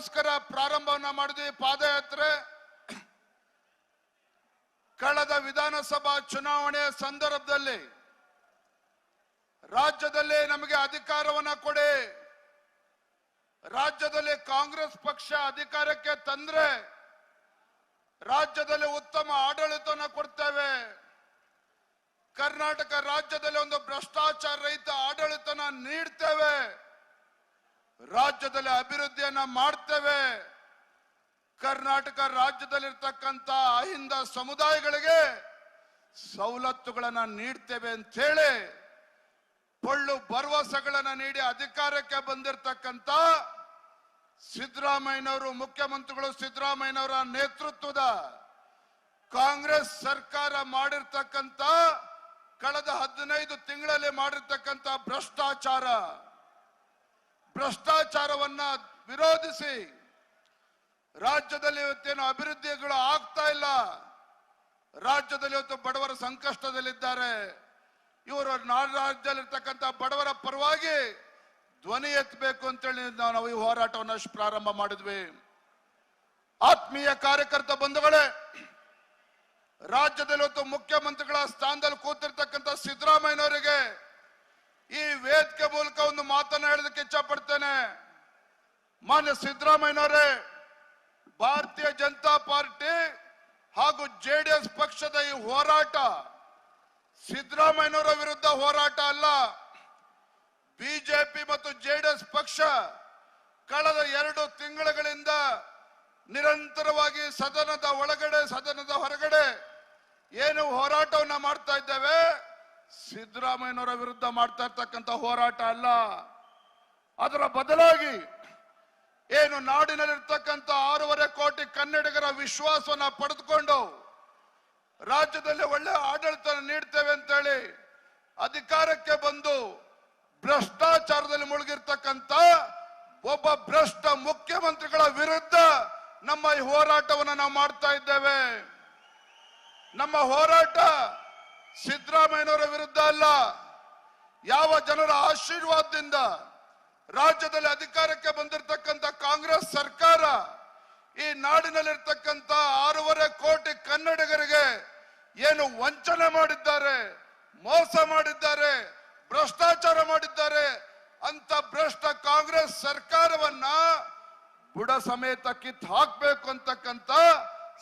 ಗೋಸ್ಕರ ಪ್ರಾರಂಭವನ್ನ ಮಾಡಿದ್ವಿ. ಪಾದಯಾತ್ರೆ. ಕಳೆದ ವಿಧಾನಸಭಾ ಚುನಾವಣೆಯ ಸಂದರ್ಭದಲ್ಲಿ ರಾಜ್ಯದಲ್ಲಿ ನಮಗೆ ಅಧಿಕಾರವನ್ನ ಕೊಡಿ. ರಾಜ್ಯದಲ್ಲಿ ಕಾಂಗ್ರೆಸ್ ಪಕ್ಷ ಅಧಿಕಾರಕ್ಕೆ ತಂದ್ರೆ ರಾಜ್ಯದಲ್ಲಿ ಉತ್ತಮ ಆಡಳಿತವನ್ನು ಕೊಡ್ತೇವೆ. ಕರ್ನಾಟಕ ರಾಜ್ಯದಲ್ಲಿ ಒಂದು ಭ್ರಷ್ಟಾಚಾರ ರಹಿತ ಆಡಳಿತನ ನೀಡ್ತೇವೆ. ರಾಜ್ಯದಲ್ಲಿ ಅಭಿವೃದ್ಧಿಯನ್ನ ಮಾಡ್ತೇವೆ. ಕರ್ನಾಟಕ ರಾಜ್ಯದಲ್ಲಿರ್ತಕ್ಕಂಥ ಅಹಿಂದ ಸಮುದಾಯಗಳಿಗೆ ಸವಲತ್ತುಗಳನ್ನ ನೀಡ್ತೇವೆ ಅಂತ ಹೇಳಿ ಪೊಳ್ಳು ಭರವಸೆಗಳನ್ನ ನೀಡಿ ಅಧಿಕಾರಕ್ಕೆ ಬಂದಿರತಕ್ಕಂತ ಸಿದ್ದರಾಮಯ್ಯನವರು, ಮುಖ್ಯಮಂತ್ರಿಗಳು ಸಿದ್ದರಾಮಯ್ಯನವರ ನೇತೃತ್ವದ ಕಾಂಗ್ರೆಸ್ ಸರ್ಕಾರ ಮಾಡಿರ್ತಕ್ಕಂತ ಕಳೆದ ಹದಿನೈದು ತಿಂಗಳಲ್ಲಿ ಮಾಡಿರ್ತಕ್ಕಂತ ಭ್ರಷ್ಟಾಚಾರ ಭ್ರಷ್ಟಾಚಾರವನ್ನ ವಿರೋಧಿಸಿ ರಾಜ್ಯದಲ್ಲಿ ಇವತ್ತೇನು ಅಭಿವೃದ್ಧಿಗಳು ಆಗ್ತಾ ಇಲ್ಲ, ರಾಜ್ಯದಲ್ಲಿ ಇವತ್ತು ಬಡವರ ಸಂಕಷ್ಟದಲ್ಲಿದ್ದಾರೆ, ಇವರು ರಾಜ್ಯದಲ್ಲಿರ್ತಕ್ಕಂಥ ಬಡವರ ಪರವಾಗಿ ಧ್ವನಿ ಎತ್ತಬೇಕು ಅಂತೇಳಿ ನಾವು ಈ ಹೋರಾಟವನ್ನು ಪ್ರಾರಂಭ ಮಾಡಿದ್ವಿ. ಆತ್ಮೀಯ ಕಾರ್ಯಕರ್ತ ಬಂಧುಗಳೇ, ರಾಜ್ಯದಲ್ಲಿ ಇವತ್ತು ಮುಖ್ಯಮಂತ್ರಿಗಳ ಸ್ಥಾನದಲ್ಲಿ ಕೂತಿರ್ತಕ್ಕಂಥ ಸಿದ್ದರಾಮಯ್ಯನವರಿಗೆ ಈ ವೇದಿಕೆ ಮೂಲಕ ಒಂದು ಮಾತನ್ನ ಹೇಳೋದಕ್ಕೆ ಇಚ್ಛಪಡ್ತೇನೆ. ಮಾನ್ಯ ಸಿದ್ದರಾಮಯ್ಯನವರೇ, ಭಾರತೀಯ ಜನತಾ ಪಾರ್ಟಿ ಹಾಗೂ ಜೆಡಿಎಸ್ ಪಕ್ಷದ ಈ ಹೋರಾಟ ಸಿದ್ದರಾಮಯ್ಯನವರ ವಿರುದ್ಧ ಹೋರಾಟ ಅಲ್ಲ. ಬಿಜೆಪಿ ಮತ್ತು ಜೆಡಿಎಸ್ ಪಕ್ಷ ಕಳೆದ ಎರಡು ತಿಂಗಳುಗಳಿಂದ ನಿರಂತರವಾಗಿ ಸದನದ ಒಳಗಡೆ, ಸದನದ ಹೊರಗಡೆ ಏನು ಹೋರಾಟವನ್ನ ಮಾಡ್ತಾ ಇದ್ದೇವೆ. ಸಿದ್ದರಾಮಯ್ಯನವರ ವಿರುದ್ಧ ಮಾಡ್ತಾ ಇರ್ತಕ್ಕಂಥ ಹೋರಾಟ ಅಲ್ಲ. ಅದರ ಬದಲಾಗಿ ಏನು ನಾಡಿನಲ್ಲಿರ್ತಕ್ಕಂಥ ಆರೂವರೆ ಕೋಟಿ ಕನ್ನಡಿಗರ ವಿಶ್ವಾಸವನ್ನ ಪಡೆದುಕೊಂಡು ರಾಜ್ಯದಲ್ಲಿ ಒಳ್ಳೆ ಆಡಳಿತ ನೀಡ್ತೇವೆ ಅಂತೇಳಿ ಅಧಿಕಾರಕ್ಕೆ ಬಂದು ಭ್ರಷ್ಟಾಚಾರದಲ್ಲಿ ಮುಳುಗಿರ್ತಕ್ಕಂಥ ಒಬ್ಬ ಭ್ರಷ್ಟ ಮುಖ್ಯಮಂತ್ರಿಗಳ ವಿರುದ್ಧ ನಮ್ಮ ಈ ಹೋರಾಟವನ್ನು ನಾವು ಮಾಡ್ತಾ ಇದ್ದೇವೆ. ನಮ್ಮ ಹೋರಾಟ ಸಿದ್ದರಾಮಯ್ಯನವರ ವಿರುದ್ಧ ಅಲ್ಲ, ಯಾವ ಜನರ ಆಶೀರ್ವಾದದಿಂದ ರಾಜ್ಯದಲ್ಲಿ ಅಧಿಕಾರಕ್ಕೆ ಬಂದಿರತಕ್ಕಂತ ಕಾಂಗ್ರೆಸ್ ಸರ್ಕಾರ ಈ ನಾಡಿನಲ್ಲಿರ್ತಕ್ಕಂಥ ಆರೂವರೆ ಕೋಟಿ ಕನ್ನಡಿಗರಿಗೆ ಏನು ವಂಚನೆ ಮಾಡಿದ್ದಾರೆ, ಮೋಸ ಮಾಡಿದ್ದಾರೆ, ಭ್ರಷ್ಟಾಚಾರ ಮಾಡಿದ್ದಾರೆ ಅಂತ ಭ್ರಷ್ಟ ಕಾಂಗ್ರೆಸ್ ಸರ್ಕಾರವನ್ನ ಬುಡ ಸಮೇತ ಕಿತ್ ಹಾಕ್ಬೇಕು ಅಂತಕ್ಕಂಥ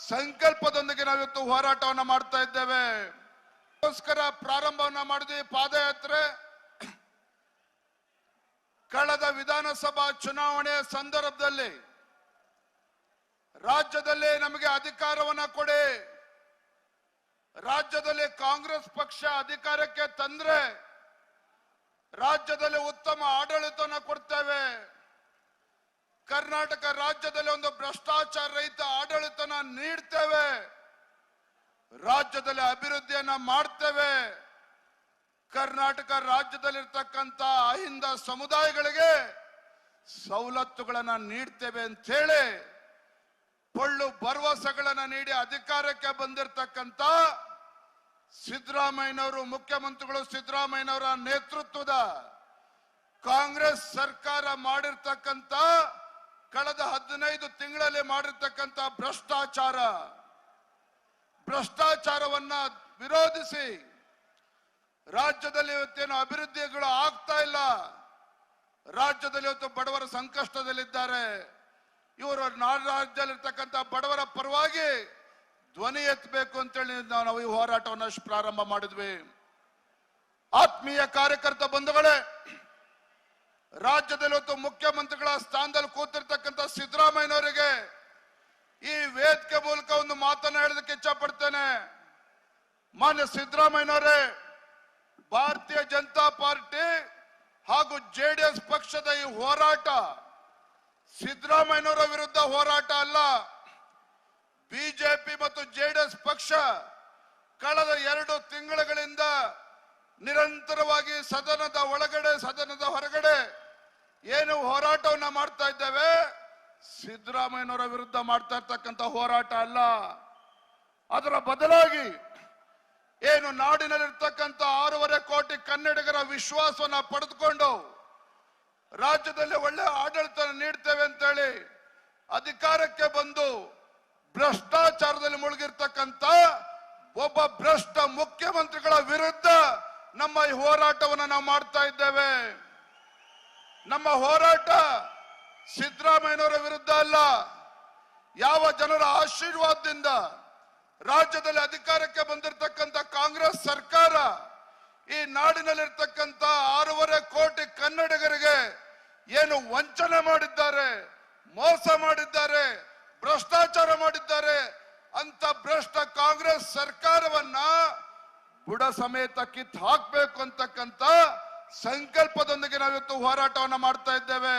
ಸಂಕಲ್ಪದೊಂದಿಗೆ ನಾವಿವತ್ತು ಹೋರಾಟವನ್ನ ಮಾಡ್ತಾ ಇದ್ದೇವೆ. ಗೋಸ್ಕರ ಪ್ರಾರಂಭವನ್ನ ಮಾಡಿದ್ವಿ. ಪಾದಯಾತ್ರೆ. ಕಳೆದ ವಿಧಾನಸಭಾ ಚುನಾವಣೆ ಸಂದರ್ಭದಲ್ಲಿ ರಾಜ್ಯದಲ್ಲಿ ನಮಗೆ ಅಧಿಕಾರವನ್ನ ಕೊಡಿ. ರಾಜ್ಯದಲ್ಲಿ ಕಾಂಗ್ರೆಸ್ ಪಕ್ಷ ಅಧಿಕಾರಕ್ಕೆ ತಂದ್ರೆ ರಾಜ್ಯದಲ್ಲಿ ಉತ್ತಮ ಆಡಳಿತವನ್ನ ಕೊಡ್ತೇವೆ. ಕರ್ನಾಟಕ ರಾಜ್ಯದಲ್ಲಿ ಒಂದು ಭ್ರಷ್ಟಾಚಾರ ರಹಿತ ಆಡಳಿತನ ನೀಡ್ತೇವೆ. ರಾಜ್ಯದಲ್ಲಿ ಅಭಿವೃದ್ಧಿಯನ್ನ ಮಾಡ್ತೇವೆ. ಕರ್ನಾಟಕ ರಾಜ್ಯದಲ್ಲಿರ್ತಕ್ಕಂಥ ಅಹಿಂದ ಸಮುದಾಯಗಳಿಗೆ ಸವಲತ್ತುಗಳನ್ನ ನೀಡ್ತೇವೆ ಅಂತ ಹೇಳಿ ಪೊಳ್ಳು ಭರವಸೆಗಳನ್ನ ನೀಡಿ ಅಧಿಕಾರಕ್ಕೆ ಬಂದಿರತಕ್ಕಂತ ಸಿದ್ದರಾಮಯ್ಯನವರು, ಮುಖ್ಯಮಂತ್ರಿಗಳು ಸಿದ್ದರಾಮಯ್ಯನವರ ನೇತೃತ್ವದ ಕಾಂಗ್ರೆಸ್ ಸರ್ಕಾರ ಮಾಡಿರ್ತಕ್ಕಂಥ, ಕಳೆದ ಹದಿನೈದು ತಿಂಗಳಲ್ಲಿ ಮಾಡಿರ್ತಕ್ಕಂಥ ಭ್ರಷ್ಟಾಚಾರ. ಭ್ರಷ್ಟಾಚಾರವನ್ನ ವಿರೋಧಿಸಿ ರಾಜ್ಯದಲ್ಲಿ ಇವತ್ತೇನು ಅಭಿವೃದ್ಧಿಗಳು ಆಗ್ತಾ ಇಲ್ಲ. ರಾಜ್ಯದಲ್ಲಿ ಇವತ್ತು ಬಡವರ ಸಂಕಷ್ಟದಲ್ಲಿದ್ದಾರೆ. ಇವರು ನಾಡರಾಜ್ಯದಲ್ಲಿರ್ತಕ್ಕಂಥ ಬಡವರ ಪರವಾಗಿ ಧ್ವನಿ ಎತ್ತಬೇಕು ಅಂತೇಳಿ ನಾವು ಈ ಹೋರಾಟವನ್ನು ಪ್ರಾರಂಭ ಮಾಡಿದ್ವಿ. ಆತ್ಮೀಯ ಕಾರ್ಯಕರ್ತ ಬಂಧುಗಳೇ, ರಾಜ್ಯದಲ್ಲಿ ಇವತ್ತು ಮುಖ್ಯಮಂತ್ರಿಗಳ ಸ್ಥಾನದಲ್ಲಿ ಕೂತಿರ್ತಕ್ಕಂಥ ಸಿದ್ದರಾಮಯ್ಯನವರಿಗೆ ಈ ವೇದಿಕೆ ಮೂಲಕ ಒಂದು ಮಾತನ್ನ ಹೇಳೋದಕ್ಕೆ ಇಚ್ಛಪಡ್ತೇನೆ. ಮಾನ್ಯ ಸಿದ್ದರಾಮಯ್ಯನವರೇ, ಭಾರತೀಯ ಜನತಾ ಪಾರ್ಟಿ ಹಾಗೂ ಜೆಡಿಎಸ್ ಪಕ್ಷದ ಈ ಹೋರಾಟ ಸಿದ್ದರಾಮಯ್ಯನವರ ವಿರುದ್ಧ ಹೋರಾಟ ಅಲ್ಲ, ಬಿಜೆಪಿ ಮತ್ತು ಜೆಡಿಎಸ್ ಪಕ್ಷ ಕಳೆದ ಎರಡು ತಿಂಗಳುಗಳಿಂದ ನಿರಂತರವಾಗಿ ಸದನದ ಒಳಗಡೆ, ಸದನದ ಹೊರಗಡೆ ಏನು ಹೋರಾಟವನ್ನ ಮಾಡ್ತಾ ಇದ್ದೇವೆ. ಸಿದ್ದರಾಮಯ್ಯನವರ ವಿರುದ್ಧ ಮಾಡ್ತಾ ಇರ್ತಕ್ಕಂಥ ಹೋರಾಟ ಅಲ್ಲ. ಅದರ ಬದಲಾಗಿ ಏನು ನಾಡಿನಲ್ಲಿರ್ತಕ್ಕಂಥ ಆರೂವರೆ ಕೋಟಿ ಕನ್ನಡಿಗರ ವಿಶ್ವಾಸವನ್ನ ಪಡೆದುಕೊಂಡು ರಾಜ್ಯದಲ್ಲಿ ಒಳ್ಳೆ ಆಡಳಿತ ನೀಡ್ತೇವೆ ಅಂತೇಳಿ ಅಧಿಕಾರಕ್ಕೆ ಬಂದು ಭ್ರಷ್ಟಾಚಾರದಲ್ಲಿ ಮುಳುಗಿರ್ತಕ್ಕಂಥ ಒಬ್ಬ ಭ್ರಷ್ಟ ಮುಖ್ಯಮಂತ್ರಿಗಳ ವಿರುದ್ಧ ನಮ್ಮ ಈ ಹೋರಾಟವನ್ನು ನಾವು ಮಾಡ್ತಾ ಇದ್ದೇವೆ. ನಮ್ಮ ಹೋರಾಟ ಸಿದ್ದರಾಮಯ್ಯನವರ ವಿರುದ್ಧ ಅಲ್ಲ, ಯಾವ ಜನರ ಆಶೀರ್ವಾದದಿಂದ ರಾಜ್ಯದಲ್ಲಿ ಅಧಿಕಾರಕ್ಕೆ ಬಂದಿರತಕ್ಕಂತ ಕಾಂಗ್ರೆಸ್ ಸರ್ಕಾರ ಈ ನಾಡಿನಲ್ಲಿರ್ತಕ್ಕಂತ ಆರೂವರೆ ಕೋಟಿ ಕನ್ನಡಿಗರಿಗೆ ಏನು ವಂಚನೆ ಮಾಡಿದ್ದಾರೆ, ಮೋಸ ಮಾಡಿದ್ದಾರೆ, ಭ್ರಷ್ಟಾಚಾರ ಮಾಡಿದ್ದಾರೆ ಅಂತ ಭ್ರಷ್ಟ ಕಾಂಗ್ರೆಸ್ ಸರ್ಕಾರವನ್ನ ಬುಡ ಸಮೇತ ಕಿತ್ ಹಾಕ್ಬೇಕು ಅಂತಕ್ಕಂತ ಸಂಕಲ್ಪದೊಂದಿಗೆ ನಾವಿವತ್ತು ಹೋರಾಟವನ್ನ ಮಾಡ್ತಾ ಇದ್ದೇವೆ.